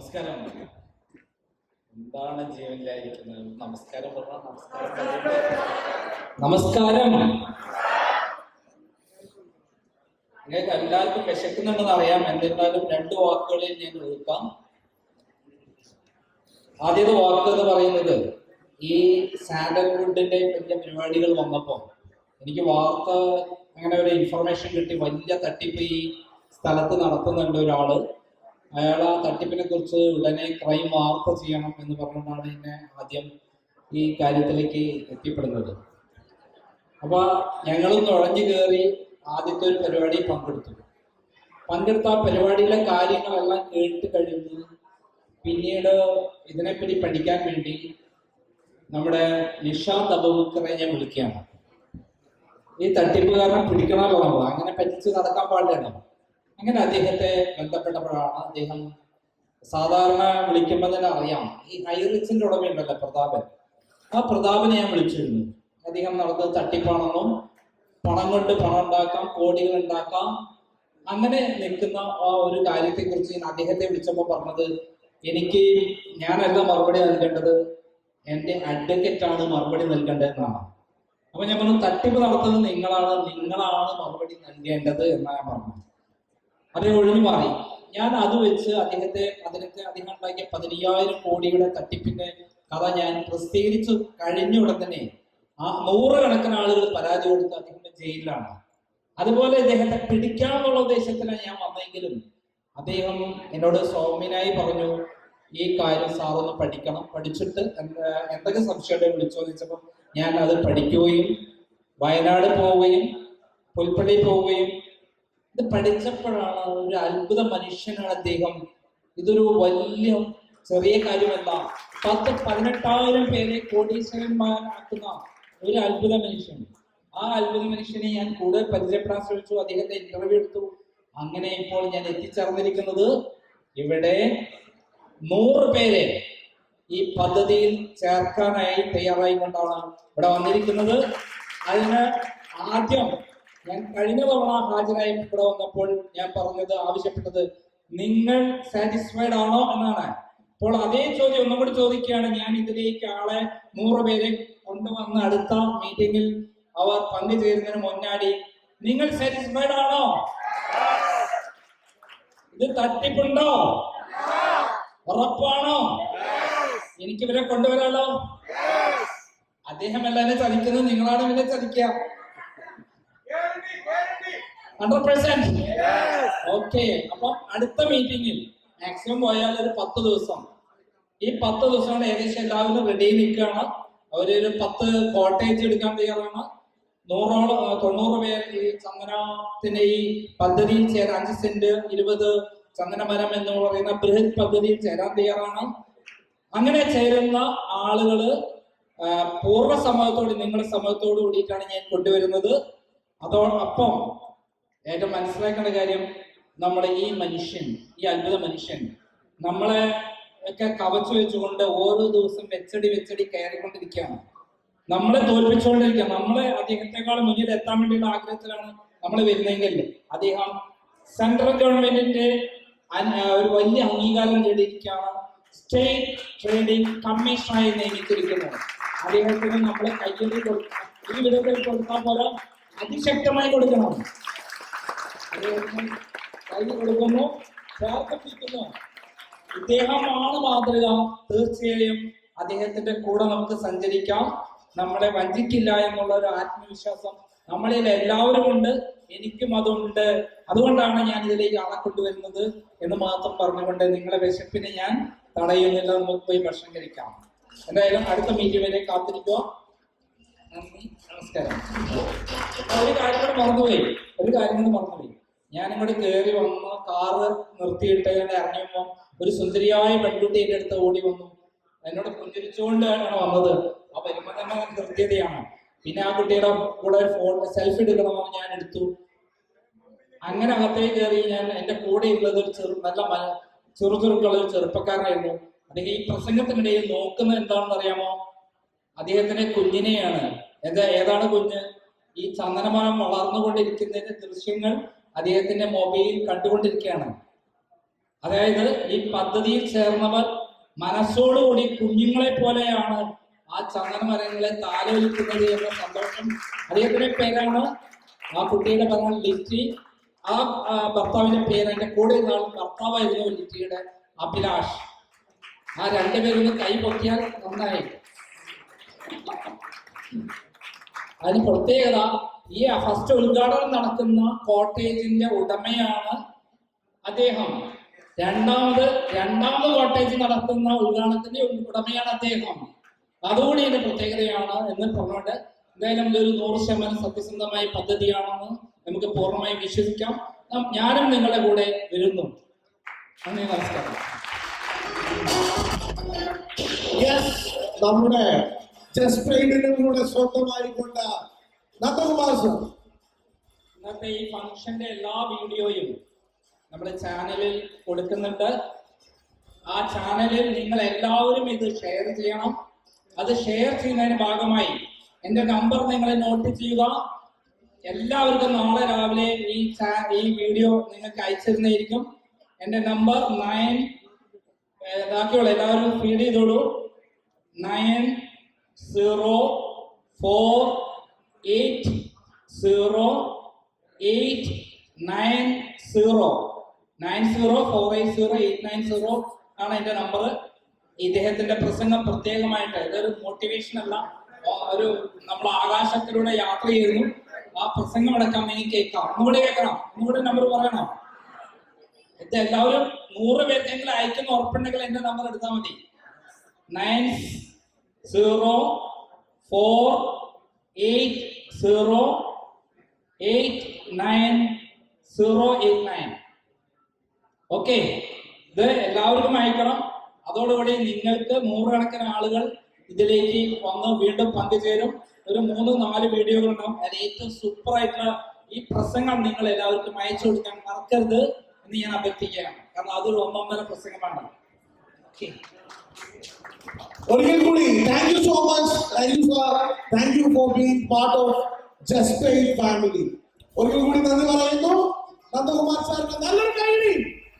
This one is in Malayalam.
നമസ്കാരം. എന്താണ് ജീവനിലായിരിക്കുന്നത് നമസ്കാരം പറഞ്ഞാൽ നമസ്കാരം. നമസ്കാരം. നിങ്ങൾക്ക് എല്ലാവർക്കും വിശക്കുന്നുണ്ടെന്ന് അറിയാം. എന്നിരുന്നാലും രണ്ട് വാക്കുകളിൽ ഞാൻ ഒതുക്കാം. ആദ്യത്തെ വാക്ക് എന്ന് പറയുന്നത് ഈ സാൻഡൽവുഡിന്റെ വലിയ പരിപാടികൾ വന്നപ്പോ എനിക്ക് വാർത്ത അങ്ങനെ ഒരു ഇൻഫർമേഷൻ കിട്ടി. വലിയ തട്ടിപ്പ് ഈ സ്ഥലത്ത് നടത്തുന്നുണ്ട് ഒരാൾ. അയാൾ ആ തട്ടിപ്പിനെ കുറിച്ച് ഉടനെ ക്രൈം വാർത്ത ചെയ്യണം എന്ന് പറഞ്ഞുകൊണ്ടാണ് എന്നെ ആദ്യം ഈ കാര്യത്തിലേക്ക് എത്തിപ്പെടുന്നത്. അപ്പൊ ഞങ്ങളും നുഴഞ്ഞു കയറി ആദ്യത്തെ ഒരു പരിപാടി പങ്കെടുത്തു. പങ്കെടുത്ത ആ പരിപാടിയിലെ കാര്യങ്ങളെല്ലാം കേട്ട് കഴിഞ്ഞ് പിന്നീട് ഇതിനെപ്പറ്റി പഠിക്കാൻ വേണ്ടി നമ്മുടെ നിഷാദ് അബൂബക്കറെ ഞാൻ വിളിക്കുകയാണ്. ഈ തട്ടിപ്പുകാരനെ പിടിക്കണമല്ലോ നമ്മൾ അങ്ങനെ പറ്റിച്ച് നടക്കാൻ പാടില്ലല്ലോ അങ്ങനെ അദ്ദേഹത്തെ ബന്ധപ്പെട്ടപ്പോഴാണ് അദ്ദേഹം സാധാരണ വിളിക്കുമ്പോൾ തന്നെ അറിയാം ഈ ഹൈറിച്ചിന്റെ ഉടമയുണ്ടല്ലോ പ്രതാപൻ. ആ പ്രതാപനെ ഞാൻ വിളിച്ചിരുന്നു. അദ്ദേഹം നടന്നത് തട്ടിപ്പാണെന്നും പണം കൊണ്ട് പണം ഉണ്ടാക്കാം കോടികൾ ഉണ്ടാക്കാം അങ്ങനെ നിൽക്കുന്ന ആ ഒരു കാര്യത്തെ കുറിച്ച് ഞാൻ അദ്ദേഹത്തെ വിളിച്ചപ്പോൾ പറഞ്ഞത് എനിക്ക് ഞാനല്ല മറുപടി നൽകേണ്ടത് എന്റെ അഡ്വക്കേറ്റ് ആണ് മറുപടി നൽകേണ്ടതെന്നാണ്. അപ്പൊ ഞാൻ പറഞ്ഞു തട്ടിപ്പ് നടത്തുന്നത് നിങ്ങളാണ് നിങ്ങളാണ് മറുപടി നൽകേണ്ടത് എന്നാണ് ഞാൻ പറഞ്ഞത്. അദ്ദേഹം ഒഴിഞ്ഞു മാറി ഞാൻ അത് വെച്ച് അദ്ദേഹത്തെ അദ്ദേഹത്തെ അദ്ദേഹം ഉണ്ടാക്കിയ പതിനയ്യായിരം കോടിയുടെ തട്ടിപ്പിന്റെ കഥ ഞാൻ പ്രസിദ്ധീകരിച്ചു കഴിഞ്ഞ ഉടൻ തന്നെ ആ നൂറുകണക്കിന് ആളുകൾ പരാതി കൊടുത്ത് അദ്ദേഹം ജയിലിലാണ്. അതുപോലെ ഇദ്ദേഹത്തെ പിടിക്കാമെന്നുള്ള ഉദ്ദേശത്തിലാണ് ഞാൻ വന്നെങ്കിലും അദ്ദേഹം എന്നോട് സൗമ്യനായി പറഞ്ഞു ഈ കാര്യം സാറൊന്ന് പഠിക്കണം പഠിച്ചിട്ട് എന്ത- എന്തൊക്കെ സംശയമുണ്ടെ വിളിച്ചോ? ചോദിച്ചപ്പോൾ ഞാൻ അത് പഠിക്കുകയും വയനാട് പോവുകയും പുൽപ്പള്ളി പോവുകയും ഇത് പഠിച്ചപ്പോഴാണ് ഒരു അത്ഭുത മനുഷ്യനാണ് അദ്ദേഹം. ഇതൊരു വലിയ ചെറിയ കാര്യമല്ല. പത്ത് പതിനെട്ടായിരം പേരെ കോടീശ്വരന്മാരാക്കുന്ന ഒരു അത്ഭുത മനുഷ്യൻ. ആ അത്ഭുത മനുഷ്യനെ ഞാൻ കൂടുതൽ പരിചയപ്പെടാൻ ശ്രമിച്ചു. അദ്ദേഹത്തെ ഇന്റർവ്യൂ എടുത്തു. അങ്ങനെ ഇപ്പോൾ ഞാൻ എത്തിച്ചേർന്നിരിക്കുന്നത് ഇവിടെ നൂറ് പേരെ ഈ പദ്ധതിയിൽ ചേർക്കാനായി തയ്യാറായി കൊണ്ടാണ് ഇവിടെ വന്നിരിക്കുന്നത്. അതിന് ആദ്യം ഞാൻ കഴിഞ്ഞ തവണ ഹാജരായി ഇവിടെ വന്നപ്പോൾ ഞാൻ പറഞ്ഞത് ആവശ്യപ്പെട്ടത് നിങ്ങൾ സാറ്റിസ്ഫൈഡ് ആണോ എന്നാണ്. അപ്പോൾ അതേ ചോദ്യം ഒന്നും കൂടി ചോദിക്കുകയാണ്. ഞാൻ ഇതിലേക്ക് ആളെ നൂറ് പേരെ കൊണ്ടുവന്ന് അടുത്ത മീറ്റിംഗിൽ അവർ പങ്കുചേരുന്നതിന് മുന്നാടി നിങ്ങൾ സാറ്റിസ്ഫൈഡ് ആണോ? ഇത് തട്ടിപ്പുണ്ടോ? ഉറപ്പാണോ? എനിക്ക് ഇവരെ കൊണ്ടുവരാലോ? അദ്ദേഹം എല്ലാവരും ചതിക്കുന്നത് നിങ്ങളാണ് ഇവരെ ചതിക്കുക. ഹൺഡ്രഡ് പെർസെന്റ് ഓക്കെ അപ്പൊ അടുത്ത മീറ്റിംഗിൽ മാക്സിമം പോയാൽ ഒരു പത്ത് ദിവസം. ഈ പത്ത് ദിവസമാണ് ഏകദേശം എല്ലാവരും റെഡി നിൽക്കുകയാണ്. അവരൊരു പത്ത് കോട്ടേജ് എടുക്കാൻ തയ്യാറാണ്. നൂറോളം തൊണ്ണൂറ് പേർ ഈ ചന്ദനത്തിന്റെ ഈ പദ്ധതിയിൽ ചേരാൻ അഞ്ച് സെന്റ് ഇരുപത് ചന്ദനമരം എന്ന് പറയുന്ന ബൃഹത് പദ്ധതിയിൽ ചേരാൻ തയ്യാറാണ്. അങ്ങനെ ചേരുന്ന ആളുകൾ പൂർവ സമൂഹത്തോട് നിങ്ങളുടെ സമൂഹത്തോട് കൂടിയിട്ടാണ് ഞാൻ കൊണ്ടുവരുന്നത്. അതോടൊപ്പം ഏറ്റവും മനസ്സിലാക്കേണ്ട കാര്യം നമ്മുടെ ഈ മനുഷ്യൻ ഈ അത്ഭുത മനുഷ്യൻ നമ്മളെ ഒക്കെ കവച്ചു വെച്ചുകൊണ്ട് ഓരോ ദിവസം വെച്ചടി വെച്ചടി കയറിക്കൊണ്ടിരിക്കുകയാണ്. നമ്മളെ തോൽപ്പിച്ചുകൊണ്ടിരിക്കുക. നമ്മളെ അദ്ദേഹത്തെക്കാൾ മുന്നിൽ എത്താൻ വേണ്ടിയുള്ള ആഗ്രഹത്തിലാണ് നമ്മൾ വരുന്നതെങ്കിൽ അദ്ദേഹം സെൻട്രൽ ഗവൺമെന്റിന്റെ ഒരു വലിയ അംഗീകാരം നേടിയിരിക്കുകയാണ്. State trading കമ്മീഷനായി നിയമിച്ചിരിക്കുന്നത്. അദ്ദേഹത്തിന് നമ്മളെ കയ്യിൽ ഈ വിധത്തിൽ കൊടുത്താൽ പോലെ അതിശക്തമായി കൊടുക്കണം. കൊടുക്കുന്നു പ്രാർത്ഥിപ്പിക്കുന്നു ഇദ്ദേഹമാണ് മാതൃക. തീർച്ചയായും അദ്ദേഹത്തിന്റെ കൂടെ നമുക്ക് സഞ്ചരിക്കാം. നമ്മളെ വഞ്ചിക്കില്ല എന്നുള്ള ഒരു ആത്മവിശ്വാസം നമ്മളിൽ എല്ലാവരും ഉണ്ട് എനിക്കും അതുണ്ട്. അതുകൊണ്ടാണ് ഞാൻ ഇതിലേക്ക് ആളെ കൊണ്ടുവരുന്നത് എന്ന് മാത്രം പറഞ്ഞുകൊണ്ട് നിങ്ങളെ വിശപ്പിനെ ഞാൻ തടയുന്നില്ല. നമുക്ക് പോയി ഭക്ഷണം കഴിക്കാം. എന്തായാലും അടുത്ത മീറ്റിംഗ് വരെ കാത്തിരിക്കുക. നന്ദി നമസ്കാരം. ഒരു കാര്യം കൂടെ മറന്നുപോയി. ഒരു കാര്യം കൂടെ മറന്നുപോയി. ഞാൻ ഇങ്ങോട്ട് കയറി വന്ന് കാറ് നിർത്തിയിട്ട് ഞാൻ ഇറങ്ങിയപ്പോ ഒരു സുന്ദരിയായ പെൺകുട്ടി എന്റെ അടുത്ത് ഓടി വന്നു. എന്നോട് പുഞ്ചിരിച്ചുകൊണ്ടാണ് വന്നത്. ആ വരുമ്പോ തന്നെ കൃത്യതയാണ്. പിന്നെ ആ കുട്ടിയുടെ കൂടെ ഫോൺ സെൽഫി എടുക്കണമെന്ന് ഞാൻ എടുത്തു. അങ്ങനെ അകത്തേക്ക് കയറി ഞാൻ എന്റെ കൂടെ ഉള്ളത് ഒരു ചെറു നല്ല മല- ചുറുചുറുക്കുള്ള ഒരു ചെറുപ്പക്കാരനായിരുന്നു. അദ്ദേഹം ഈ പ്രസംഗത്തിനിടയിൽ നോക്കുന്നത് എന്താണെന്ന് അറിയാമോ? അദ്ദേഹത്തിന്റെ കുഞ്ഞിനെയാണ്. എന്താ ഏതാണ് കുഞ്ഞ്? ഈ ചന്ദനമരം വളർന്നുകൊണ്ടിരിക്കുന്നതിന്റെ ദൃശ്യങ്ങൾ അദ്ദേഹത്തിന്റെ മൊബൈൽ കണ്ടുകൊണ്ടിരിക്കുകയാണ്. അതായത് ഈ പദ്ധതിയിൽ ചേർന്നവർ മനസ്സോടുകൂടി കുഞ്ഞുങ്ങളെ പോലെയാണ് ആ ചന്ദന മരങ്ങളെ താലോലിക്കുന്നത് എന്ന സന്തോഷം അദ്ദേഹത്തിന്റെ പേരാണ്. ആ കുട്ടിയുടെ പറഞ്ഞ ലിറ്റി. ആ ഭർത്താവിന്റെ പേര് എന്റെ കൂടെ നാൾ ഭർത്താവായിരുന്നു ലിറ്റിയുടെ അഭിലാഷ്. ആ രണ്ടുപേരും കൈ പൊക്കിയാൽ നന്നായി. അതിന് പ്രത്യേകത ഈ ഫസ്റ്റ് ഉദ്ഘാടനം നടക്കുന്ന കോട്ടേജിന്റെ ഉടമയാണ് അദ്ദേഹം. രണ്ടാമത് രണ്ടാമത് കോട്ടേജ് നടത്തുന്ന ഉദ്ഘാടനത്തിന്റെ ഉടമയാണ് അദ്ദേഹം. അതുകൂടി ഇതിന്റെ പ്രത്യേകതയാണ് എന്ന് പറഞ്ഞുകൊണ്ട് എന്തായാലും ഇതൊരു നൂറ് ശതമാനം സത്യസന്ധമായ പദ്ധതിയാണെന്ന് നമുക്ക് പൂർണമായി വിശ്വസിക്കാം. ഞാനും നിങ്ങളുടെ കൂടെ വരുന്നു. നന്ദി നമസ്കാരം. നമ്മുടെ ചെസ് പെയിന്റിനും കൂടെ സ്വന്തമായിക്കൊണ്ട് നന്ദകുമാർ സർ ഇന്നത്തെ ഈ ഫംഗ്ഷന്റെ എല്ലാ വീഡിയോയും നമ്മുടെ ചാനലിൽ കൊടുക്കുന്നുണ്ട്. ആ ചാനലിൽ നിങ്ങൾ എല്ലാവരും ഇത് ഷെയർ ചെയ്യണം. അത് ഷെയർ ചെയ്യുന്നതിന് ഭാഗമായി എന്റെ നമ്പർ നിങ്ങൾ നോട്ട് ചെയ്യുക. എല്ലാവർക്കും നാളെ രാവിലെ ഈ ഈ വീഡിയോ നിങ്ങൾക്ക് അയച്ചിരുന്നതായിരിക്കും. എന്റെ നമ്പർ നയൻ ബാക്കിയുള്ള എല്ലാവരും ഫീഡ് ചെയ്തോളൂ. Nine zero four eight zero eight nine zero. Nine zero four eight zero eight nine zero ആണ് എന്റെ നമ്പർ ഇദ്ദേഹത്തിന്റെ പ്രസംഗം പ്രത്യേകമായിട്ട് ഇതൊരു മോട്ടിവേഷൻ അല്ല. ഒരു നമ്മൾ ആകാശത്തിലൂടെ യാത്ര ചെയ്യുന്നു. ആ പ്രസംഗം അടക്കം എനിക്ക് കേൾക്കാം. ഒന്നുകൂടെ കേൾക്കണം. ഒന്നുകൂടെ നമ്പർ പറയണം? ഇത് എല്ലാവരും നൂറ് പേർക്കെങ്കിലും അയക്കുന്ന ഉറപ്പുണ്ടെങ്കിൽ എന്റെ നമ്പർ എടുത്താൽ മതി. Nine zero four eight zero eight nine zero eight nine. Okay. ഇത് എല്ലാവർക്കും അയക്കണം. അതോടുകൂടി നിങ്ങൾക്ക് നൂറുകണക്കിന് ആളുകൾ ഇതിലേക്ക് വന്ന് വീണ്ടും പങ്കുചേരും. ഒരു മൂന്ന് നാല് വീഡിയോകൾ ഉണ്ടാവും അതിൽ ഏറ്റവും സൂപ്പർ ആയിട്ടുള്ള ഈ പ്രസംഗം നിങ്ങൾ എല്ലാവർക്കും അയച്ചു കൊടുക്കാൻ മറക്കരുത് എന്ന് ഞാൻ അഭ്യർത്ഥിക്കുകയാണ്. കാരണം അതൊരു ഒന്നൊന്നര പ്രസംഗമാണ്. Okay. Thank you so much. Thank you, for being part of Just Pay family. Origin Kudi, Nandi Varayito,